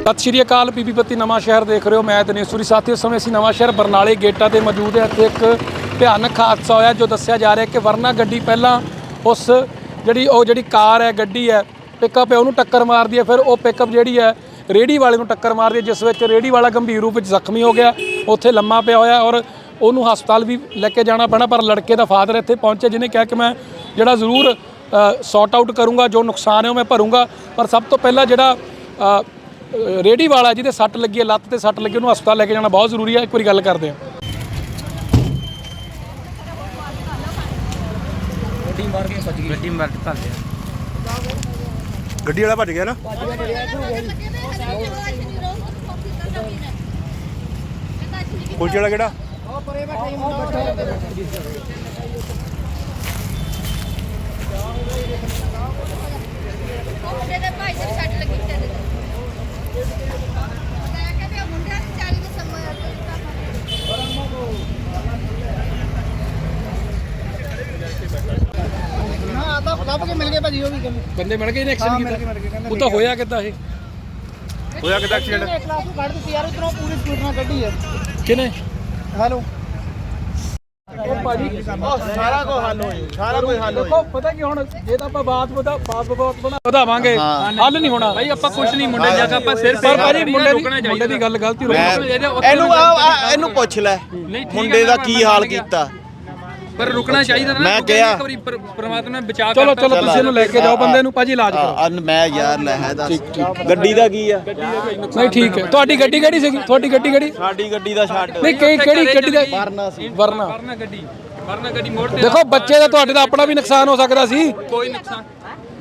ਸਤਿ ਸ਼੍ਰੀ ਅਕਾਲ ਬੀਬੀ ਬੱਤੀ ਨਵਾਂ ਸ਼ਹਿਰ ਦੇਖ ਰਹੇ ਹੋ। ਮੈਂ ਦਿਨੇਸ਼ਵਰੀ ਸਾਥੀ ਇਸ ਸਮੇਂ ਅਸੀਂ ਨਵਾਂ ਸ਼ਹਿਰ ਬਰਨਾਲੇ ਗੇਟਾਂ ਤੇ ਮੌਜੂਦ ਹੈ। ਇੱਥੇ ਇੱਕ ਭਿਆਨਕ ਹਾਦਸਾ ਹੋਇਆ ਜੋ ਦੱਸਿਆ ਜਾ ਰਿਹਾ ਕਿ ਵਰਨਾ ਗੱਡੀ ਪਹਿਲਾਂ ਉਸ ਜਿਹੜੀ, ਉਹ ਜਿਹੜੀ ਕਾਰ ਹੈ, ਗੱਡੀ ਹੈ ਪਿਕਅਪ ਹੈ, ਉਹਨੂੰ ਟੱਕਰ ਮਾਰਦੀ ਹੈ। ਫਿਰ ਉਹ ਪਿਕਅਪ ਜਿਹੜੀ ਹੈ ਰੇੜੀ ਵਾਲੇ ਨੂੰ ਟੱਕਰ ਮਾਰਦੀ ਹੈ, ਜਿਸ ਵਿੱਚ ਰੇੜੀ ਵਾਲਾ ਗੰਭੀਰ ਰੂਪ ਵਿੱਚ ਜ਼ਖਮੀ ਹੋ ਗਿਆ। ਉੱਥੇ ਲੰਮਾ ਪਿਆ ਹੋਇਆ ਔਰ ਉਹਨੂੰ ਹਸਪਤਾਲ ਵੀ ਲੈ ਕੇ ਜਾਣਾ ਪੈਣਾ, ਪਰ ਲੜਕੇ ਦਾ ਫਾਦਰ ਇੱਥੇ ਪਹੁੰਚੇ ਜਿਹਨੇ ਕਿਹਾ ਕਿ ਮੈਂ ਜਿਹੜਾ ਜ਼ਰੂਰ ਸੌਟ ਆਊਟ ਕਰੂੰਗਾ, ਜੋ ਨੁਕਸਾਨ ਹੈ ਉਹ ਮੈਂ ਭਰੂੰਗਾ। ਪਰ ਸਭ ਤੋਂ ਪਹਿਲਾਂ ਜਿਹੜਾ ਰੇਹੜੀ ਵਾਲਾ ਜਿਹਦੇ ਸੱਟ ਲੱਗੀ ਹੈ ਲੱਤ ਤੇ ਸੱਟ ਲੱਗੀ ਉਹਨੂੰ ਹਸਪਤਾਲ ਲੈ ਕੇ ਜਾਣਾ ਬਹੁਤ ਜ਼ਰੂਰੀ ਹੈ। ਇੱਕ ਵਾਰੀ ਗੱਲ ਕਰਦੇ ਹਾਂ। ਗੱਡੀ ਮਾਰ ਕੇ ਭੱਜ ਗਿਆ। ਗੱਡੀ ਵਾਲਾ ਭੱਜ ਗਿਆ ਨਾ? ਪੁਲਿਸ ਵਾਲਾ ਕਿਹੜਾ? ਮੁੰਡੇ ਦੇ ਭਾਈ ਦੇ ਛੱਡ ਲੱਗੀ ਤੇਰੇ ਤੇ ਮੈਂ ਕਹਿੰਦੇ ਮੁੰਡਿਆਂ ਦੀ ਚਾਲੀ ਦੇ ਸਮੇਂ ਹਾਂ ਤਾਂ ਲੱਭ ਕੇ ਮਿਲ ਗਏ ਭਾਜੀ ਉਹ ਵੀ ਕਹਿੰਦੇ। ਬੰਦੇ ਮਿਲ ਗਏ ਨੇ ਐਕਸੀਡੈਂਟ ਕੀਤਾ। ਉਹ ਤਾਂ ਹੋਇਆ ਕਿੱਦਾਂ ਇਹ? ਹੋਇਆ ਕਿਦਾਂ ਐਕਸੀਡੈਂਟ ਇੱਕ ਕਲਾਸ ਨੂੰ ਕੱਢ ਦਿੱਤੀ ਯਾਰ ਉਧਰੋਂ ਪੂਰੀ ਸਪੀਡ ਨਾਲ ਕੱਢੀ ਹੈ। ਕਿਨੇ ਹੈਲੋ। ਉਹ ਭਾਜੀ ਸਾਰਾ ਕੁਝ ਹੱਲ ਹੋ ਸਾਰਾ ਕੁਝ ਹੱਲ ਦੇਖੋ ਪਤਾ ਕੀ ਹੁਣ ਜੇ ਤਾਂ ਆਪਾਂ ਬਾਤ ਬਾਤ ਬਾਤ ਬਣਾ ਵਧਾਵਾਂਗੇ। ਹੱਲ ਨਹੀਂ ਹੋਣਾ। ਭਾਈ ਆਪਾਂ ਕੁਝ ਨਹੀਂ ਮੁੰਡੇ ਜਗ੍ਹਾ ਆਪਾਂ ਸਿਰਫ ਪਰ ਭਾਜੀ ਮੁੰਡੇ ਦੀ ਮੁੰਡੇ ਦੀ ਗੱਲ ਗਲਤੀ ਰੋਕੋ ਇਹਨੂੰ ਆ- ਆ- ਇਹਨੂੰ ਪੁੱਛ ਲੈ। ਮੁੰਡੇ ਹੈ ਦਾ ਕੀ ਹਾਲ। ਕੀਤਾ? ਪਰ ਰੁਕਣਾ ਚਾਹੀਦਾ ਨਾ ਮੈਂ ਕਿਹਾ। ਇੱਕ ਵਾਰੀ ਪਰ- ਪ੍ਰਮਾਤਮਾ ਨੇ ਬਚਾ ਚਲੋ ਕਰਤਾ। ਚਲੋ ਤੁਸੀਂ ਇਹਨੂੰ ਲੈ ਕੇ ਜਾਓ ਬੰਦੇ ਨੂੰ ਭਾਜੀ ਇਲਾਜ ਕਰੋ। ਅਨ ਮੈਂ ਯਾਰ ਲੈ ਹੈ ਦੱਸ। ਗੱਡੀ ਦਾ ਕੀ ਆ? ਨਹੀਂ ਠੀਕ ਹੈ। ਤੁਹਾਡੀ ਗੱਡੀ ਕਿਹੜੀ ਸੀਗੀ? ਤੁਹਾਡੀ ਗੱਡੀ ਕਿਹੜੀ? ਸਾਡੀ ਗੱਡੀ ਦਾ ਛੱਡ ਨਹੀਂ ਕਿਹੜੀ ਕਿਹੜੀ ਗੱਡੀ ਦਾ ਵਰਨਾ ਸੀ। ਵਰਨਾ। ਵਰਨਾ ਗੱਡੀ। ਵਰਨਾ ਗੱਡੀ ਮੋੜ ਤੇ ਦੇਖੋ ਬੱਚੇ ਦਾ ਤੁਹਾਡੇ ਦਾ ਆਪਣਾ ਵੀ ਨੁਕਸਾਨ ਹੋ ਸਕਦਾ ਸੀ। ਕੋਈ ਨੁਕਸਾਨ।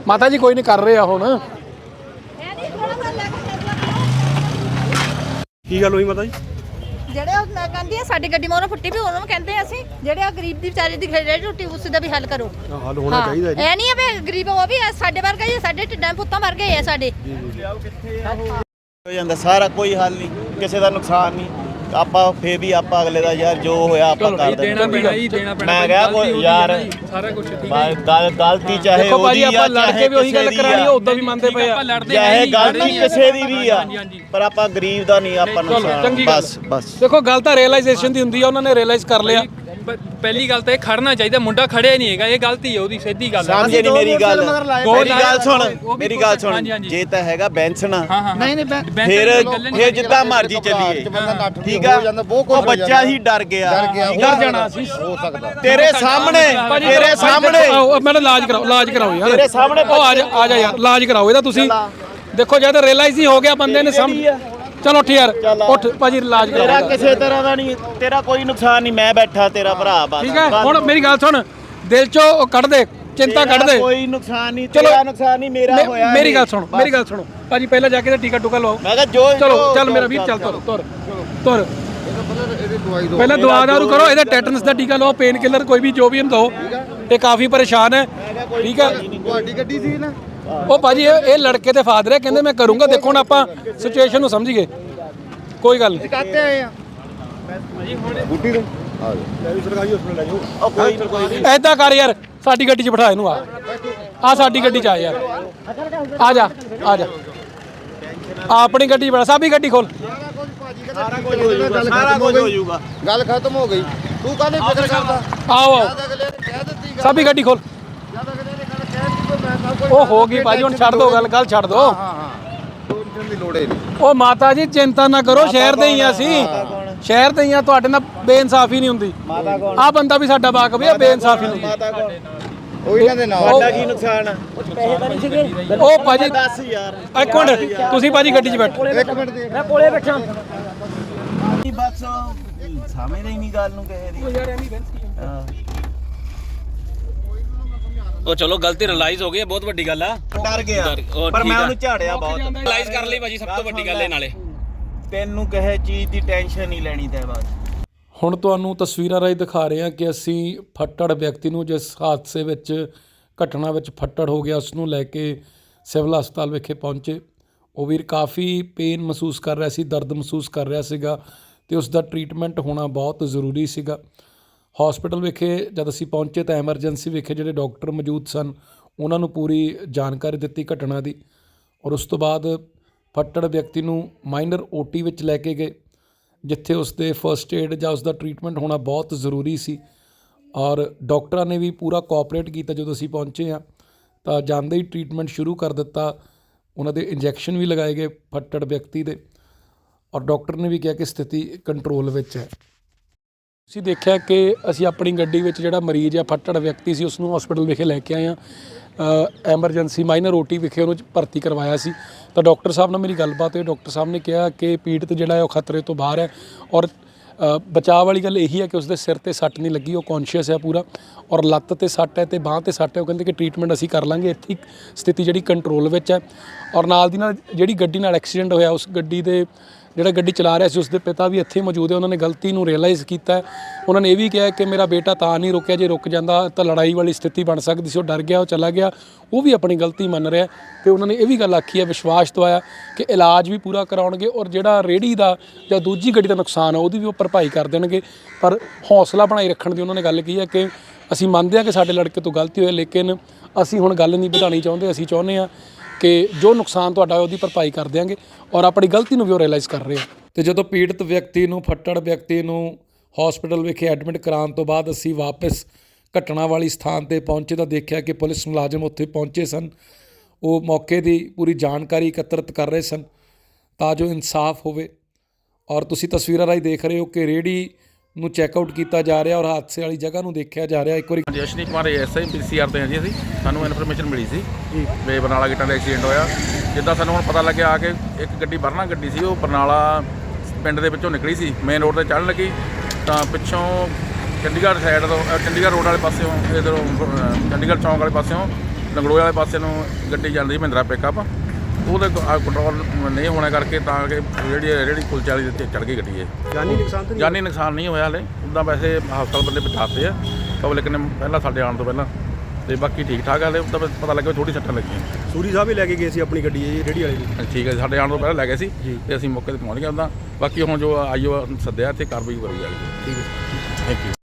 ਮਾਤਾ ਜੀ ਕੋਈ ਨਹੀਂ ਕਰ ਰਹੇ ਆ ਹੁਣ। ਇਹਦੀ ਥੋੜਾ ਜਿਹਾ ਲੈ ਕੇ ਚੱਲੋ ਕੀ ਗੱਲ ਹੋਈ ਮਾਤਾ ਜੀ? ਜਿਹੜੇ ਉਹ ਮੈਂ ਕਹਿੰਦੀ ਆ ਸਾਡੀ ਗੱਡੀ ਮੋਰੋਂ ਫੁੱਟੀ ਵੀ ਉਹਨਾਂ ਨੂੰ ਕਹਿੰਦੇ ਆ ਅਸੀਂ ਜਿਹੜੇ ਆ ਗਰੀਬ ਦੀ ਵਿਚਾਰੇ ਦੀ ਖੇੜੇ ਟੁੱਟੀ ਉਸ ਦਾ ਵੀ ਹੱਲ ਕਰੋ। ਹੱਲ ਹੋਣਾ ਚਾਹੀਦਾ ਜੀ। ਇਹ ਨਹੀਂ ਆ ਵੀ ਗਰੀਬ ਉਹ ਵੀ ਆ, ਸਾਡੇ ਵਰਗਾ ਹੀ ਆ, ਸਾਡੇ ਢਿੱਡਾਂ ਪੁੱਤਾਂ ਵਰਗੇ ਹੀ ਆ ਸਾਡੇ। ਹੋ ਜਾਂਦਾ ਸਾਰਾ ਕੋਈ ਹੱਲ ਨਹੀਂ ਕਿਸੇ ਦਾ ਨੁਕਸਾਨ ਨਹੀਂ। ਆਪਾਂ ਫੇਰ ਵੀ ਆਪਾਂ ਅਗਲੇ ਦਾ ਯਾਰ ਜੋ ਹੋਇਆ ਆਪਾਂ ਕਰ ਦੇਣਾ ਦਿੰਦੇ ਪੈਣਾ ਹੀ ਦੇਣਾ ਪੈਣਾ ਮੈਂ ਕਿਹਾ ਕੋਈ ਯਾਰ ਨਾ ਸਾਰਾ ਕੁਝ ਠੀਕ ਹੈ ਗੱਲ ਗਲਤੀ ਚਾਹੇ ਉਹਦੀ ਆ ਆਪਾਂ ਲੜ ਕੇ ਵੀ ਉਹੀ ਗੱਲ ਕਰਾਣੀ ਆ। ਉਦੋਂ ਵੀ ਮੰਨਦੇ ਪਏ ਆ। ਚਾਹੇ ਗਲਤੀ ਕਿਸੇ ਦੀ ਵੀ ਆ। ਪਰ ਆਪਾਂ ਗਰੀਬ ਦਾ ਨਹੀਂ ਆਪਾਂ ਗੱਲ ਬਸ ਬਸ। ਦੇਖੋ ਗੱਲ ਤਾਂ ਰਿਅਲਾਈਜੇਸ਼ਨ ਦੀ ਹੁੰਦੀ ਆ ਉਹਨਾਂ ਨੇ ਰਿਅਲਾਈਜ਼ ਕਰ ਲਿਆ। ਪਹਿਲੀ ਗੱਲ ਤਾਂ ਇਹ ਖੜਨਾ ਚਾਹੀਦਾ ਮੁੰਡਾ ਖੜਿਆ ਨਹੀਂ ਹੈਗਾ ਇਹ ਗਲਤੀ ਹੈ ਉਹਦੀ ਸਿੱਧੀ ਗੱਲ ਹੈ। ਸਮਝ ਨਹੀਂ ਮੇਰੀ ਗੱਲ। ਮੇਰੀ ਗੱਲ ਸੁਣ ਮੇਰੀ ਗੱਲ ਸੁਣ। ਜੇ ਤਾਂ ਹੈਗਾ ਬੈਂਸਣਾ ਹਾਂ ਹਾਂ। ਨਹੀਂ ਨਹੀਂ ਫਿਰ ਫਿਰ। ਜਿੱਦਾਂ ਮਰਜ਼ੀ ਚੱਲੀਏ। ਠੀਕ ਆ? ਉਹ ਬੱਚਾ ਹੀ ਡਰ ਗਿਆ। ਆ? ਜਾਣਾ ਸੀ ਤੇਰੇ ਸਾਹਮਣੇ ਤੇਰੇ ਸਾਹਮਣੇ। ਮੈਨੂੰ ਇਲਾਜ ਕਰਾਓ ਇਲਾਜ ਕਰਾਓ ਯਾਰ। ਤੇਰੇ ਸਾਹਮਣੇ ਉਹ ਆ ਜਾ ਆ ਜਾ ਯਾਰ ਇਲਾਜ ਕਰਾਓ। ਇਹਦਾ ਤੁਸੀਂ ਦੇਖੋ ਜਦ ਰਿਅਲਾਈਜ਼ ਹੀ ਹੋ ਗਿਆ ਬੰਦੇ ਨੇ ਸਮਝ ਚਲੋ ਉੱਠ ਯਾਰ ਉੱਠ ਭਾਜੀ ਇਲਾਜ ਤੇਰਾ ਕਿਸੇ ਤਰ੍ਹਾਂ ਦਾ ਨਹੀਂ ਤੇਰਾ ਕੋਈ ਨੁਕਸਾਨ ਨਹੀਂ ਮੈਂ ਬੈਠਾ ਤੇਰਾ ਭਰਾ ਬਸ। ਠੀਕ ਹੈ ਹੁਣ ਮੇਰੀ ਗੱਲ ਸੁਣ ਦਿਲ ਚੋਂ ਉਹ ਕੱਢ ਦੇ ਚਿੰਤਾ ਕੱਢ ਦੇ। ਕੋਈ ਨੁਕਸਾਨ ਨਹੀਂ ਚਲੋ। ਤੇਰਾ ਨੁਕਸਾਨ ਨਹੀਂ ਮੇਰਾ ਮੇ- ਹੋਇਆ ਮੇਰੀ। ਗੱਲ ਸੁਣੋ ਮੇਰੀ ਗੱਲ ਸੁਣੋ। ਭਾਜੀ ਪਹਿਲਾਂ ਜਾ ਕੇ ਤੇ ਟਿਕਟ ਟੁਕਾ ਲਵਾਓ। ਮੈਂ ਕਿਹਾ ਜੋ ਚਲੋ ਚੱਲ ਮੇਰਾ ਵੀਰ ਚੱਲ ਤੁਰ ਤੁਰ ਤੁਰ। ਪਹਿਲਾਂ ਦਵਾ ਦਾਰੂ ਕਰੋ ਇਹਦਾ ਟੈਟਨਸ ਦਾ ਟੀਕਾ ਲਓ ਪੇਨ ਕਿਲਰ ਕੋਈ ਵੀ ਜੋ ਵੀ ਇਹਨੂੰ ਦਿਓ। ਇਹ ਕਾਫੀ ਪਰੇਸ਼ਾਨ ਹੈ। ਠੀਕ ਹੈ। ਤੁਹਾਡੀ ਗੱਡੀ ਸੀ ਨਾ? ਉਹ ਭਾਜੀ ਇਹ ਇਹ ਲੜਕੇ ਤੇ ਫਾਦਰ ਹੈ ਕਹਿੰਦੇ ਮੈਂ ਕਰੂੰਗਾ। ਦੇਖੋ ਹੁਣ ਆਪਾਂ ਸਿਚੁਏਸ਼ਨ ਨੂੰ ਸਮਝੀਏ ਕੋਈ ਗੱਲ ਨਹੀਂ। ਕਾਤੇ ਆਏ ਆ? ਸਰਕਾਰੀ ਹਸਪਤਾਲ ਲੈ ਜਾਓ। ਉਹ ਕੋਈ ਨੀ, ਕੋਈ ਨੀ। ਐਦਾਂ ਕਰ ਯਾਰ ਸਾਡੀ ਗੱਡੀ 'ਚ ਬਿਠਾ ਇਹਨੂੰ ਆ। ਆ ਸਾਡੀ ਗੱਡੀ 'ਚ ਆ ਯਾਰ। ਆ ਜਾ ਆ ਜਾ। ਆ ਆਪਣੀ ਗੱਡੀ 'ਚ ਬਿਠਾ ਸਾਬੀ ਗੱਡੀ ਖੋਲ। ਸਾਰਾ ਕੁਝ ਹੋ ਜਾਊਗਾ ਸਾਰਾ ਕੁਝ ਹੋ ਜਾਊਗਾ। ਗੱਲ ਖਤਮ ਹੋ ਗਈ। ਤੂੰ ਕਾਹਦੇ ਫਿਕਰ ਕਰਦਾ? ਆਓ ਆਓ। ਕਹਿ ਦਿੱਤੀ ਗੱਲ। ਸਾਬੀ ਗੱਡੀ ਖੋਲ ਜਦ ਅਗਲੇ ਨੇ ਗੱਲ ਕਹਿ ਦਿੱਤੀ ਕੋਈ ਮੈਂ ਸਭ ਕੁਝ ਉਹ ਹੋ ਗਈ ਭਾਜੀ ਹੁਣ ਛੱਡ ਦੋ ਗੱਲ ਗੱਲ ਛੱਡ ਦੋ। ਹਾਂ ਹਾਂ ਟੈਨਸ਼ਨ ਦੀ ਲੋੜ ਹੀ ਨਹੀਂ। ਉਹ ਮਾਤਾ ਜੀ ਚਿੰਤਾ ਨਾ ਕਰੋ ਸ਼ਹਿਰ ਦੇ ਹੀ ਆ ਅਸੀਂ। ਸ਼ਹਿਰ ਦੇ ਹੀ ਆ ਤੁਹਾਡੇ ਨਾਲ ਬੇਇਨਸਾਫੀ ਨਹੀਂ ਹੁੰਦੀ। ਆ ਬੰਦਾ ਵੀ ਸਾਡਾ ਵਾਕਫ ਹੈ ਬੇਇਨਸਾਫੀ ਨਹੀਂ। ਹੁੰਦੀ ਮਾਤਾ ਕੋਲ ਉਹ ਇਹਨਾਂ ਦੇ ਨਾਲ ਤੁਹਾਡਾ ਕੀ ਨੁਕਸਾਨ ਆ? ਉਹ ਭਾਜੀ ਦੱਸ ਯਾਰ। ਇੱਕ ਮਿੰਟ ਤੁਸੀਂ ਭਾਜੀ ਗੱਡੀ 'ਚ ਬੈਠੋ। ਇੱਕ ਮਿੰਟ ਦੇ। ਨਹੀਂ ਬਸ। ਸਮਝਦੇ ਹੀ ਨਹੀਂ ਗੱਲ ਨੂੰ ਕਿਸੇ ਦੀ। ਹਾਂ। ਉਹ ਚਲੋ ਗਲਤੀ ਰਿਅਲਾਈਜ਼ ਹੋ ਗਈ ਹੈ ਬਹੁਤ ਵੱਡੀ ਗੱਲ ਆ। ਡਰ ਗਿਆ। ਡਰ- ਉਹ ਪਰ ਠੀਕ ਮੈਂ ਆ। ਉਹਨੂੰ ਝਾੜਿਆ ਬਹੁਤ। ਰਿਅਲਾਈਜ਼ ਕਰ ਲਈ ਭਾਜੀ ਸਭ ਤੋਂ ਵੱਡੀ ਗੱਲ ਇਹ ਨਾਲੇ। ਤੈਨੂੰ ਕਹੇ ਚੀਜ਼ ਦੀ ਟੈਨਸ਼ਨ ਨਹੀਂ ਲੈਣੀ ਤੇ ਬਸ ਹੁਣ ਤੁਹਾਨੂੰ ਤਸਵੀਰਾਂ ਰਾਹੀਂ ਦਿਖਾ ਰਹੇ ਹਾਂ ਕਿ ਅਸੀਂ ਫੱਟੜ ਵਿਅਕਤੀ ਨੂੰ ਜਿਸ ਹਾਦਸੇ ਵਿੱਚ ਘਟਨਾ ਵਿੱਚ ਫੱਟੜ ਹੋ ਗਿਆ ਉਸ ਨੂੰ ਲੈ ਕੇ ਸਿਵਲ ਹਸਪਤਾਲ ਵਿਖੇ ਪਹੁੰਚੇ। ਉਹ ਵੀਰ ਕਾਫੀ ਪੇਨ ਮਹਿਸੂਸ ਕਰ ਰਿਹਾ ਸੀ ਦਰਦ ਮਹਿਸੂਸ ਕਰ ਰਿਹਾ ਸੀਗਾ ਤੇ ਉਸ ਦਾ ਟ੍ਰੀਟਮੈਂਟ ਹੋਣਾ ਬਹੁਤ ਜ਼ਰੂਰੀ ਸੀਗਾ। ਹਸਪੀਟਲ ਵਿਖੇ ਜਦ ਅਸੀਂ ਪਹੁੰਚੇ ਤਾਂ ਐਮਰਜੈਂਸੀ ਵਿਖੇ ਜਿਹੜੇ ਡਾਕਟਰ ਮੌਜੂਦ ਸਨ, ਉਹਨਾਂ ਨੂੰ ਪੂਰੀ ਜਾਣਕਾਰੀ ਦਿੱਤੀ ਘਟਨਾ ਦੀ ਔਰ ਉਸ ਤੋਂ ਬਾਅਦ ਫੱਟੜ ਵਿਅਕਤੀ ਨੂੰ ਮਾਈਨਰ ਓਟੀ ਵਿੱਚ ਲੈ ਕੇ ਗਏ, ਜਿੱਥੇ ਉਸ ਦੇ ਫਰਸਟ ਏਡ ਜਾਂ ਉਸ ਦਾ ਟ੍ਰੀਟਮੈਂਟ ਹੋਣਾ ਬਹੁਤ ਜ਼ਰੂਰੀ ਸੀ ਔਰ ਡਾਕਟਰਾਂ ਨੇ ਵੀ ਪੂਰਾ ਕੋਆਪਰੇਟ ਕੀਤਾ ਜਦੋਂ ਅਸੀਂ ਪਹੁੰਚੇ ਹਾਂ, ਤਾਂ ਜਾਂਦੇ ਹੀ ਟ੍ਰੀਟਮੈਂਟ ਸ਼ੁਰੂ ਕਰ ਦਿੱਤਾ, ਉਹਨਾਂ ਦੇ ਇੰਜੈਕਸ਼ਨ ਵੀ ਲਗਾਏ ਗਏ ਫੱਟੜ ਵਿਅਕਤੀ ਦੇ ਔਰ ਡਾਕਟਰ ਨੇ ਵੀ ਕਿਹਾ ਕਿ ਸਥਿਤੀ ਕੰਟਰੋਲ ਵਿੱਚ ਹੈ। ਤੁਸੀਂ ਦੇਖਿਆ ਕਿ ਅਸੀਂ ਆਪਣੀ ਗੱਡੀ ਵਿੱਚ ਜਿਹੜਾ ਮਰੀਜ਼ ਆ ਫੱਟੜ ਵਿਅਕਤੀ ਸੀ ਉਸ ਨੂੰ ਹਸਪੀਟਲ ਵਿਖੇ ਲੈ ਕੇ ਆਏ ਆ ਐਮਰਜੈਂਸੀ ਮਾਈਨਰ ਓਟੀ ਵਿਖੇ ਉਹਨੂੰ ਭਰਤੀ ਕਰਵਾਇਆ ਸੀ। ਤਾਂ ਡਾਕਟਰ ਸਾਹਿਬ ਨਾਲ ਮੇਰੀ ਗੱਲਬਾਤ ਹੋਈ। ਡਾਕਟਰ ਸਾਹਿਬ ਨੇ ਕਿਹਾ ਕਿ ਪੀੜਤ ਜਿਹੜਾ ਹੈ, ਉਹ ਖਤਰੇ ਤੋਂ ਬਾਹਰ ਹੈ ਔਰ ਬਚਾਅ ਵਾਲੀ ਗੱਲ ਇਹੀ ਹੈ ਕਿ ਉਸਦੇ ਸਿਰ ਤੇ ਸੱਟ ਨਹੀਂ ਲੱਗੀ, ਉਹ ਕੌਨਸ਼ੀਅਸ ਹੈ ਪੂਰਾ ਔਰ ਲੱਤ ਤੇ ਸੱਟ ਹੈ ਤੇ ਬਾਹ ਤੇ ਸੱਟ ਹੈ, ਉਹ ਕਹਿੰਦੇ ਕਿ ਟ੍ਰੀਟਮੈਂਟ ਅਸੀਂ ਕਰ ਲਾਂਗੇ। ਇੱਥੇ ਸਥਿਤੀ ਜਿਹੜੀ ਕੰਟਰੋਲ ਵਿੱਚ ਹੈ ਔਰ ਨਾਲ ਦੀ ਨਾਲ ਜਿਹੜੀ ਗੱਡੀ ਨਾਲ ਐਕਸੀਡੈਂਟ ਹੋਇਆ, ਉਸ ਗੱਡੀ ਦੇ ਜਿਹੜਾ ਗੱਡੀ ਚਲਾ ਰਿਹਾ ਸੀ ਉਸ ਦੇ ਪਿਤਾ ਵੀ ਇੱਥੇ ਮੌਜੂਦ ਹੈ, ਉਹਨਾਂ ਨੇ ਗਲਤੀ ਨੂੰ ਰਿਅਲਾਈਜ਼ ਕੀਤਾ ਉਹਨਾਂ ਨੇ ਇਹ ਵੀ ਕਿਹਾ ਕਿ ਮੇਰਾ ਬੇਟਾ ਤਾਂ ਨਹੀਂ ਰੁਕਿਆ, ਜੇ ਰੁਕ ਜਾਂਦਾ ਤਾਂ ਲੜਾਈ ਵਾਲੀ ਸਥਿਤੀ ਬਣ ਸਕਦੀ ਸੀ, ਉਹ ਡਰ ਗਿਆ, ਉਹ ਚਲਾ ਗਿਆ, ਉਹ ਵੀ ਆਪਣੀ ਗਲਤੀ ਮੰਨ ਰਿਹਾ ਤੇ ਉਹਨਾਂ ਨੇ ਇਹ ਵੀ ਗੱਲ ਆਖੀ ਹੈ, ਵਿਸ਼ਵਾਸ ਦਵਾਇਆ ਕਿ ਇਲਾਜ ਵੀ ਪੂਰਾ ਕਰਾਉਣਗੇ ਔਰ ਜਿਹੜਾ ਰੇੜੀ ਦਾ ਜਾਂ ਦੂਜੀ ਗੱਡੀ ਦਾ ਨੁਕਸਾਨ ਹੈ, ਉਹਦੀ ਵੀ ਉਹ ਭਰਪਾਈ ਕਰ ਦੇਣਗੇ। ਪਰ ਹੌਸਲਾ ਬਣਾਈ ਰੱਖਣ ਦੀ ਉਹਨਾਂ ਨੇ ਗੱਲ ਕਹੀ ਹੈ ਕਿ ਅਸੀਂ ਮੰਨਦੇ ਹਾਂ ਕਿ ਸਾਡੇ ਲੜਕੇ ਤੋਂ ਗਲਤੀ ਹੋਈ ਲੇਕਿਨ ਅਸੀਂ ਹੁਣ ਗੱਲ ਨਹੀਂ ਵਧਾਉਣੀ ਚਾਹੁੰਦੇ, ਅਸੀਂ ਚਾਹੁੰਦੇ ਹਾਂ ਕਿ ਜੋ ਨੁਕਸਾਨ ਤੁਹਾਡਾ ਹੋਇਆ ਉਹਦੀ ਭਰਪਾਈ ਕਰ ਦਿਆਂਗੇ ਔਰ ਆਪਣੀ ਗਲਤੀ ਨੂੰ ਵੀ ਉਹ ਰਿਅਲਾਈਜ਼ ਕਰ ਰਹੇ ਆ। ਤੇ ਜਦੋਂ ਪੀੜਤ ਵਿਅਕਤੀ ਨੂੰ, ਫੱਟੜ ਵਿਅਕਤੀ ਨੂੰ ਹਸਪੀਟਲ ਵਿਖੇ ਐਡਮਿਟ ਕਰਾਉਣ ਤੋਂ ਬਾਅਦ ਅਸੀਂ ਵਾਪਸ ਘਟਨਾ ਵਾਲੀ ਸਥਾਨ ਤੇ ਪਹੁੰਚੇ ਤਾਂ ਦੇਖਿਆ ਕਿ ਪੁਲਿਸ ਮੁਲਾਜ਼ਮ ਉੱਥੇ ਪਹੁੰਚੇ ਸਨ। ਉਹ ਮੌਕੇ ਦੀ ਪੂਰੀ ਜਾਣਕਾਰੀ ਇਕੱਤਰਿਤ ਕਰ ਰਹੇ ਸਨ ਤਾਂ ਜੋ ਇਨਸਾਫ ਹੋਵੇ। ਔਰ ਤੁਸੀਂ ਤਸਵੀਰਾਂ ਰਾਹੀਂ ਦੇਖ ਰਹੇ ਹੋ ਕਿ ਰੇੜੀ ਨੂੰ ਚੈੱਕ ਆਊਟ ਕੀਤਾ ਜਾ ਰਿਹਾ ਔਰ ਹਾਦਸੇ ਵਾਲੀ ਜਗ੍ਹਾ ਨੂੰ ਦੇਖਿਆ ਜਾ ਰਿਹਾ। ਇੱਕ ਵਾਰੀ ਹਾਂਜੀ ਅਸ਼ਨੀ ਕੁਮਾਰ ਐਸਆਈ ਪੀਸੀਆਰ ਤੋਂ ਹਾਂ ਜੀ ਅਸੀਂ। ਸਾਨੂੰ ਇਨਫੋਰਮੇਸ਼ਨ ਮਿਲੀ ਸੀ। ਜੀ। ਵੀ ਬਰਨਾਲਾ ਗਿੱਟਾਂ ਦਾ ਐਕਸੀਡੈਂਟ ਹੋਇਆ। ਜਿੱਦਾਂ ਸਾਨੂੰ ਹੁਣ ਪਤਾ ਲੱਗਿਆ ਆ ਕੇ ਇੱਕ ਗੱਡੀ ਵਰਨਾ ਗੱਡੀ ਸੀ ਉਹ ਬਰਨਾਲਾ ਪਿੰਡ ਦੇ ਵਿੱਚੋਂ ਨਿਕਲੀ ਸੀ। ਮੇਨ ਰੋਡ ਤੇ ਚੜ੍ਹਨ ਲੱਗੀ। ਤਾਂ ਪਿੱਛੋਂ ਚੰਡੀਗੜ੍ਹ ਸਾਈਡ ਤੋਂ ਚੰਡੀਗੜ੍ਹ ਰੋਡ ਵਾਲੇ ਪਾਸਿਓਂ ਇਧਰੋਂ ਚੰਡੀਗੜ੍ਹ ਚੌਂਕ ਵਾਲੇ ਪਾਸਿਓਂ ਲੰਗੜੋਏ ਵਾਲੇ ਪਾਸੇ ਨੂੰ ਗੱਡੀ ਜਾਂਦੀ ਮਹਿੰਦਰਾ ਪਿਕਅਪ ਉਹਦੇ ਕੰਟਰੋਲ ਨਹੀਂ ਹੋਣੇ ਕਰਕੇ ਤਾਂ ਕਿ ਜਿਹੜੀ ਜਿਹੜੀ ਕੁਲਚੇ ਵਾਲੀ ਦੇ ਉੱਤੇ ਚੜ੍ਹ ਗਈ ਗੱਡੀ ਇਹ। ਜਾਨੀ ਨੁਕਸਾਨ ਤਾਂ ਨਹੀਂ ਜਾਨੀ ਨੁਕਸਾਨ ਨਹੀਂ ਹੋਇਆ ਹਲੇ। ਉੱਦਾਂ ਵੈਸੇ ਹਸਪਤਾਲ ਬੰਦੇ ਬਚਾਤੇ ਆ। ਪਬਲਿਕ ਨੇ ਪਹਿਲਾਂ ਸਾਡੇ ਆਉਣ ਤੋਂ ਪਹਿਲਾਂ। ਤੇ ਬਾਕੀ ਠੀਕ ਠਾਕ ਆ ਹਲੇ ਉੱਦਾਂ ਪਤਾ ਲੱਗਿਆ ਥੋੜੀ ਸੱਟਾਂ ਲੱਗੀਆਂ। ਸੂਰੀ ਸਾਹਿਬ ਵੀ ਲੈ ਕੇ ਗਏ ਸੀ ਆਪਣੀ ਗੱਡੀ ਇਹ ਰੇੜੀ ਵਾਲੇ ਦੀ ਠੀਕ ਹੈ ਸਾਡੇ ਆਉਣ ਤੋਂ ਪਹਿਲਾਂ ਲੈ ਗਏ ਸੀ। ਤੇ ਅਸੀਂ ਮੌਕੇ ਤੇ ਪਹੁੰਚ ਗਏ ਉੱਦਾਂ ਬਾਕੀ ਹੁਣ ਜੋ ਆਈਓ ਸੱਦਿਆ ਤੇ ਕਾਰਵਾਈ ਕਰੀ ਜਾਏਗੀ ਠੀਕ ਹੈ। Thank you